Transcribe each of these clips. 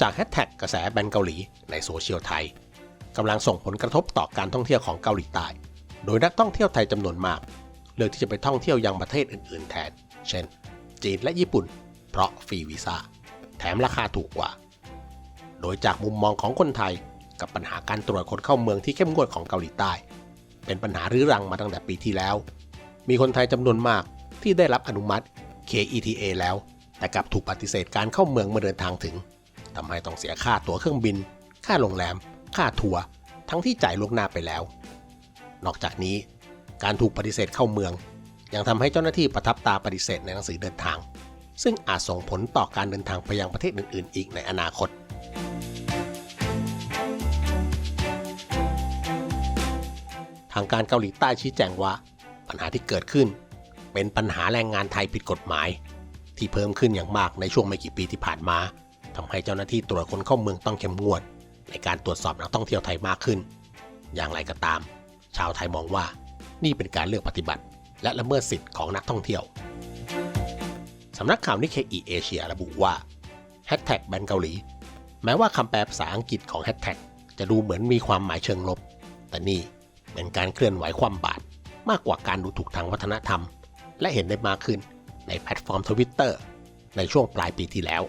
จากแฮชแท็กกระแสแบนเกาหลีในโซเชียลไทยกำลังส่งผลกระทบต่อการท่องเที่ยวของเกาหลีใต้ โดยนักท่องเที่ยวไทยจำนวนมาก เลือกที่จะไปท่องเที่ยวยังประเทศอื่นๆแทน เช่น จีนและญี่ปุ่น เพราะฟรีวีซ่า แถมราคาถูกกว่า โดยจากมุมมองของคนไทยกับปัญหาการตรวจคนเข้าเมืองที่เข้มงวดของเกาหลีใต้ เป็นปัญหารื้อรังมาตั้งแต่ปีที่แล้ว มีคนไทยจำนวนมากที่ได้รับอนุมัติ KETA แล้ว แต่กลับถูกปฏิเสธการเข้าเมืองเมื่อเดินทางถึง ทำให้ต้องเสียค่าตั๋วเครื่องบิน ค่าโรงแรม ค่าทัวร์ทั้งที่จ่ายล่วงหน้าไปแล้ว นอกจากนี้ การถูกปฏิเสธเข้าเมือง ยังทำให้เจ้าหน้าที่ประทับตาปฏิเสธในหนังสือเดินทาง ซึ่งอาจส่งผลต่อการเดินทางไปยังประเทศอื่น ๆ อีกในอนาคต ทางการเกาหลีใต้ชี้แจงว่า ปัญหาที่เกิดขึ้น เป็นปัญหาแรงงานไทยผิดกฎหมาย ที่เพิ่มขึ้นอย่างมากในช่วงไม่กี่ปีที่ผ่านมา ทำให้เจ้าหน้าที่ตรวจคนเข้าเมืองต้องเข้มงวด ในการตรวจสอบนักท่องเที่ยวไทยมากขึ้น อย่างไรก็ตาม ชาวไทยมองว่านี่เป็นการเลือกปฏิบัติ และละเมิดสิทธิ์ของนักท่องเที่ยวสำนักข่าวนิเคอีเอเชียระบุว่าแฮชแท็กแบนเกาหลี แม้ว่าคำแปลภาษาอังกฤษของแฮชแท็กจะดูเหมือนมีความหมายเชิงลบ แต่นี่เป็นการเคลื่อนไหวความบาดมากกว่าการดูถูกทางวัฒนธรรม และเห็นได้มากขึ้นในแพลตฟอร์มทวิตเตอร์ในช่วงปลายปีที่แล้ว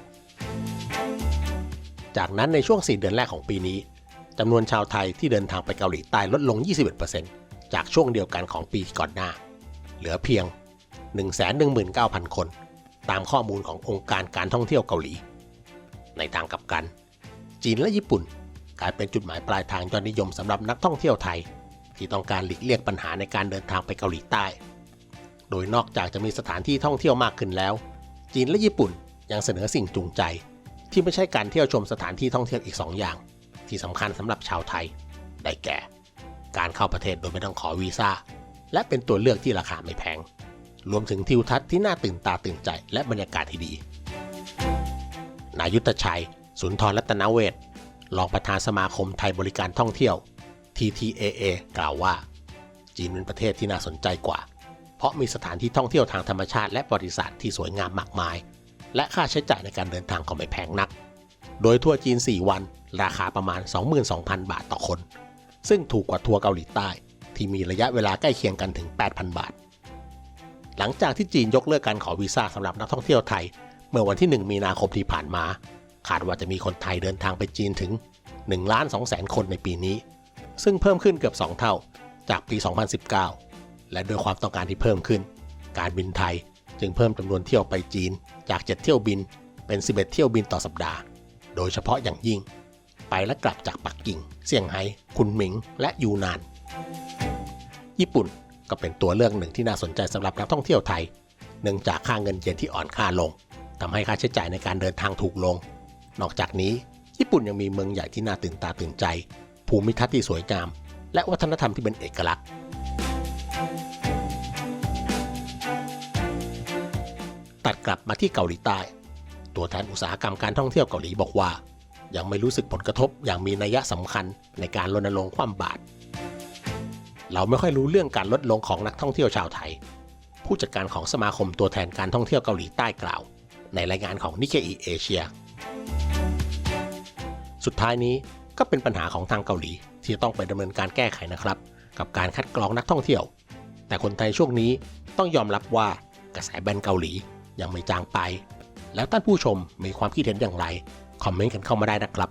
จากนั้นในช่วง 4 เดือนแรกของปีนี้จำนวนชาวไทยที่เดินทางไปเกาหลีใต้ลดลง 21%จากช่วงเดียวกันของปีก่อนหน้า เหลือเพียง 119,000 คน ตามข้อมูลขององค์การการท่องเที่ยวเกาหลี ในทางกลับกัน จีนและญี่ปุ่น กลายเป็นจุดหมายปลายทางยอดนิยมสำหรับนักท่องเที่ยวไทย ที่ต้องการหลีกเลี่ยงปัญหาในการเดินทางไปเกาหลีใต้ โดยนอกจากจะมีสถานที่ท่องเที่ยวมากขึ้นแล้ว จีนและญี่ปุ่นยังเสนอสิ่งจูงใจ ที่ไม่ใช่การเที่ยวชมสถานที่ท่องเที่ยวอีก 2 อย่าง ที่สำคัญสำหรับชาวไทย ได้แก่ การเข้าประเทศโดยไม่ต้องขอวีซ่า และเป็นตัวเลือกที่ราคาไม่แพง รวมถึงทิวทัศน์ที่น่าตื่นตาตื่นใจและบรรยากาศที่ดี นายุทธชัย สุนทรรัตนเวศรองประธานสมาคมไทยบริการท่องเที่ยว TTAA กล่าวว่า จีนเป็นประเทศที่น่าสนใจกว่า เพราะมีสถานที่ท่องเที่ยวทางธรรมชาติและประวัติศาสตร์ที่สวยงามมากมาย และค่าใช้จ่ายในการเดินทางก็ไม่แพงนัก โดยทัวร์จีน 4 วัน ราคาประมาณ 22,000 บาทต่อคน ซึ่งถูกกว่าทัวร์เกาหลีใต้ ที่มีระยะเวลาใกล้เคียงกันถึง 8,000 บาท หลังจากที่จีนยกเลิกการขอวีซ่าสำหรับนักท่องเที่ยวไทย เมื่อวันที่ 1 มีนาคมที่ผ่านมาคาดว่าจะมีคนไทยเดินทางไปจีนถึง1ล้าน2แสนคนในปีนี้ ซึ่งเพิ่มขึ้นเกือบ 2 เท่าจากปี 2019 และด้วยความต้องการที่เพิ่มขึ้น การบินไทย จึงเพิ่มจำนวนเที่ยวไปจีนจาก 7 เที่ยวบินเป็น 11 เที่ยวบินต่อสัปดาห์ โดยเฉพาะอย่างยิ่ง ไปและกลับจากปักกิ่ง เซี่ยงไฮ้ คุนหมิง และยูนาน ญี่ปุ่นก็เป็นตัวเลือกหนึ่งที่น่าสนใจสำหรับนักท่องเที่ยวไทย เนื่องจากค่าเงินเยนที่อ่อนค่าลงทำให้ค่าใช้จ่ายในการเดินทางถูกลง นอกจากนี้ ญี่ปุ่นยังมีเมืองใหญ่ที่น่าตื่นตาตื่นใจ ภูมิทัศน์ที่สวยงาม และวัฒนธรรมที่เป็นเอกลักษณ์ กลับมาที่เกาหลีใต้ ตัวแทนอุตสาหกรรมการท่องเที่ยวเกาหลีบอกว่า ยังไม่รู้สึกผลกระทบอย่างมีนัยสำคัญในการรณรงค์ความบาตรเราไม่ค่อยรู้เรื่องการลดลงของนักท่องเที่ยวชาวไทย ผู้จัดการของสมาคมตัวแทนการท่องเที่ยวเกาหลีใต้กล่าว ในรายงานของนิเคอีเอเชีย สุดท้ายนี้ก็เป็นปัญหาของทางเกาหลี ที่ต้องไปดำเนินการแก้ไขนะครับ กับการคัดกรองนักท่องเที่ยว แต่คนไทยช่วงนี้ต้องยอมรับว่ากระแสแบนเกาหลี ยังไม่จางไป แล้วท่านผู้ชมมีความคิดเห็นอย่างไร คอมเมนต์กันเข้ามาได้นะครับ